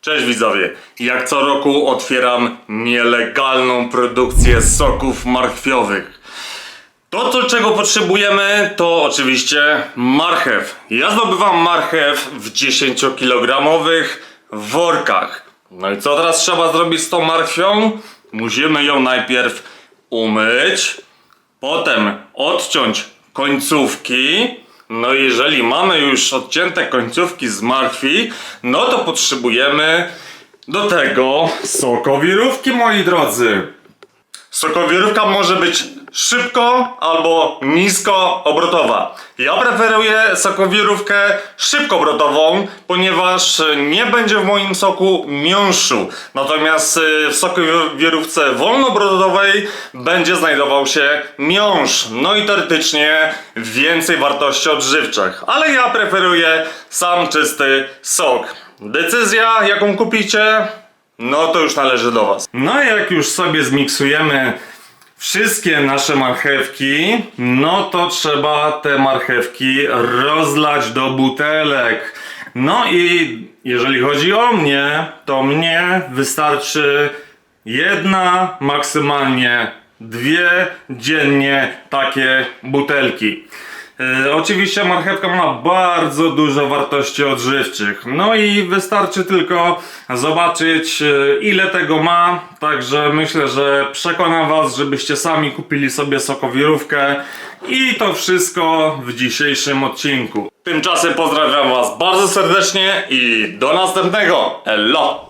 Cześć widzowie, jak co roku otwieram nielegalną produkcję soków marchwiowych. To, co, czego potrzebujemy, to oczywiście marchew. Ja zdobywam marchew w 10-kilogramowych workach. No i co teraz trzeba zrobić z tą marchwią? Musimy ją najpierw umyć, potem odciąć końcówki. No jeżeli mamy już odcięte końcówki z martwi, no to potrzebujemy do tego sokowirówki, moi drodzy. Sokowirówka może być szybko albo nisko obrotowa. Ja preferuję sokowirówkę szybkoobrotową, ponieważ nie będzie w moim soku miąższu. Natomiast y, w sokowirówce wolnoobrotowej będzie znajdował się miąższ. No i teoretycznie więcej wartości odżywczych. Ale ja preferuję sam czysty sok. Decyzja, jaką kupicie, no to już należy do Was. No i jak już sobie zmiksujemy wszystkie nasze marchewki, no to trzeba te marchewki rozlać do butelek. No i jeżeli chodzi o mnie, to mnie wystarczy jedna, maksymalnie dwie dziennie takie butelki. E, Oczywiście marchewka ma bardzo dużo wartości odżywczych. No i wystarczy tylko zobaczyć e, ile tego ma. Także myślę, że przekonam Was, żebyście sami kupili sobie sokowirówkę. I to wszystko w dzisiejszym odcinku. Tymczasem pozdrawiam Was bardzo serdecznie i do następnego. Elo!